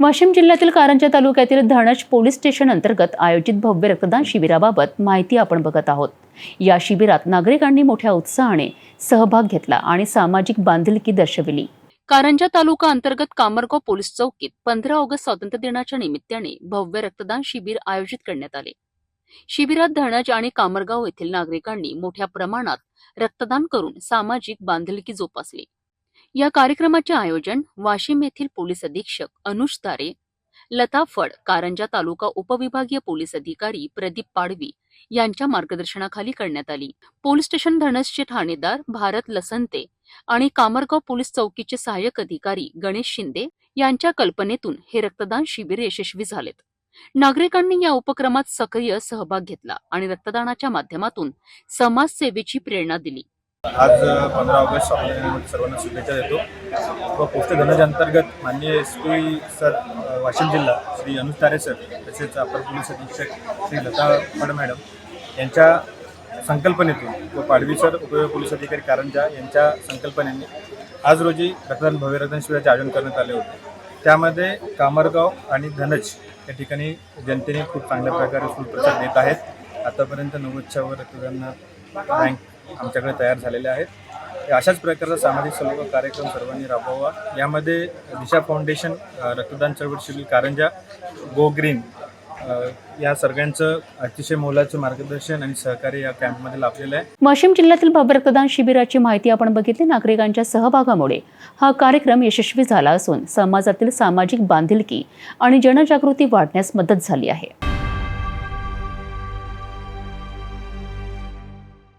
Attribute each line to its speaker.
Speaker 1: वाशिम जिल्ह्यातील कारंजा तालुक्यातील धणज police station अंतर्गत आयोजित भव्य रक्तदान शिबिराबाबत माहिती आपण बघत आहोत. या शिबिरात नागरिकांनी मोठ्या उत्साहाने सहभाग घेतला आणि सामाजिक बांधिलकी दर्शविली. कारंजा तालुका अंतर्गत कामरगाव पोलीस चौकीत पंधरा ऑगस्ट स्वातंत्र्य दिनाच्या निमित्ताने भव्य रक्तदान शिबिर आयोजित करण्यात आले. शिबिरात धणज आणि कामरगाव येथील नागरिकांनी मोठ्या प्रमाणात रक्तदान करून सामाजिक बांधिलकी जोपासली. या कार्यक्रमाचे आयोजन वाशिम येथील पोलीस अधीक्षक अनुज तारे लता फड कारंजा तालुका उपविभागीय पोलीस अधिकारी प्रदीप पाडवी यांच्या मार्गदर्शनाखाली करण्यात आली. पोलीस स्टेशन धनसचे ठाणेदार भारत लसंते आणि कामरगाव पोलीस चौकीचे सहाय्यक अधिकारी गणेश शिंदे यांच्या कल्पनेतून हे रक्तदान शिबिर यशस्वी झालेत. नागरिकांनी या उपक्रमात सक्रिय सहभाग घेतला आणि रक्तदानाच्या माध्यमातून समाजसेवेची प्रेरणा दिली.
Speaker 2: आज पंधरा ऑगस्ट स्वातंत्र्यानिमित्त सर्वांना शुभेच्छा देतो. व पोस्ट धनज अंतर्गत माननीय एस पी सर वाशिम जिल्हा श्री अनुज तारे सर तसेच अपर पोलीस अधीक्षक श्री लता फड मॅडम यांच्या संकल्पनेतून व पाडवी सर उप पोलीस अधिकारी कारंजा यांच्या संकल्पनेने आज रोजी रक्तदान भव्य रक्तदान शिबिराचे आयोजन करण्यात आले होते. त्यामध्ये कामरगाव आणि धनज या ठिकाणी जनतेने खूप चांगल्या प्रकारे सुप्रसाद देत आहेत. आतापर्यंत नव्वदच्या वर रक्तदान बँक आमच्याकडे तयार झालेले आहेत. अशाच प्रकारचा सामाजिक सलोखा कार्यक्रम सर्वांनी राबवावा. यामध्ये दिशा फाउंडेशन रक्तदान चळवळ शिबिर कारंजा गो ग्रीन या सगळ्यांचं अतिशय मोलाचं मार्गदर्शन आणि सहकार्य या कॅम्पमध्ये लाभलेलं आहे.
Speaker 1: वाशिम जिल्ह्यातील भव्य रक्तदान शिबिराची माहिती आपण बघितली. नागरिकांच्या सहभागामुळे हा कार्यक्रम यशस्वी झाला असून समाजातील सामाजिक बांधिलकी आणि जनजागृती वाढण्यास मदत झाली आहे.